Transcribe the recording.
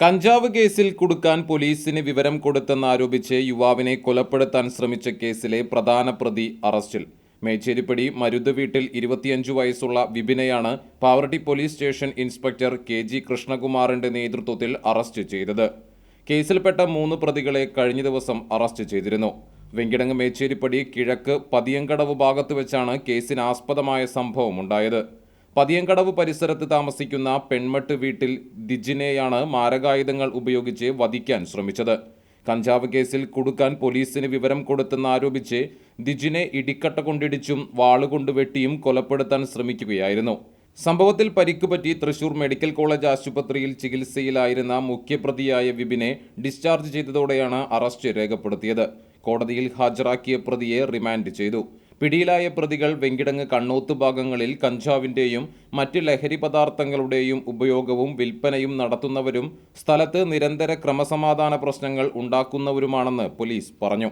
കഞ്ചാവ് കേസിൽ കുടുക്കാൻ പോലീസിന് വിവരം കൊടുത്തെന്നാരോപിച്ച് യുവാവിനെ കൊലപ്പെടുത്താൻ ശ്രമിച്ച കേസിലെ പ്രധാന പ്രതി അറസ്റ്റിൽ. മേച്ചേരിപ്പടി മരുത് വീട്ടിൽ ഇരുപത്തിയഞ്ചു വയസ്സുള്ള വിപിനെയാണ് Pavaratty police station inspector K G കൃഷ്ണകുമാറിന്റെ നേതൃത്വത്തിൽ അറസ്റ്റ് ചെയ്തത്. കേസിൽപ്പെട്ട മൂന്ന് പ്രതികളെ കഴിഞ്ഞ ദിവസം അറസ്റ്റ് ചെയ്തിരുന്നു. വെങ്കിടങ്ങ് മേച്ചേരിപ്പടി കിഴക്ക് പതിയങ്കടവ് ഭാഗത്ത് വെച്ചാണ് കേസിനാസ്പദമായ സംഭവം ഉണ്ടായത് പതിയങ്കടവ് പരിസരത്ത് താമസിക്കുന്ന പെൺമട്ട് വീട്ടിൽ ദിജിനെയാണ് മാരകായുധങ്ങൾ ഉപയോഗിച്ച് വധിക്കാൻ ശ്രമിച്ചത്. കഞ്ചാവ് കേസിൽ കുടുക്കാൻ പോലീസിന് വിവരം കൊടുത്തെന്നാരോപിച്ച് ദിജിനെ ഇടിക്കട്ട കൊണ്ടിടിച്ചും വാളുകൊണ്ട് വെട്ടിയും കൊലപ്പെടുത്താൻ ശ്രമിക്കുകയായിരുന്നു. സംഭവത്തിൽ പരിക്കുപറ്റി തൃശൂർ മെഡിക്കൽ കോളേജ് ആശുപത്രിയിൽ ചികിത്സയിലായിരുന്ന മുഖ്യപ്രതിയായ വിപിനെ ഡിസ്ചാർജ് ചെയ്തതോടെയാണ് അറസ്റ്റ് രേഖപ്പെടുത്തിയത്. കോടതിയിൽ ഹാജരാക്കിയ പ്രതിയെ റിമാൻഡ് ചെയ്തു. പിടിയിലായ പ്രതികൾ വെങ്കിടങ്ങ് കണ്ണോത്ത് ഭാഗങ്ങളിൽ കഞ്ചാവിന്റെയും മറ്റ് ലഹരി പദാർത്ഥങ്ങളുടെയും ഉപയോഗവും വിൽപ്പനയും നടത്തുന്നവരും സ്ഥലത്ത് നിരന്തര ക്രമസമാധാന പ്രശ്നങ്ങൾ ഉണ്ടാക്കുന്നവരുമാണെന്ന് പോലീസ് പറഞ്ഞു.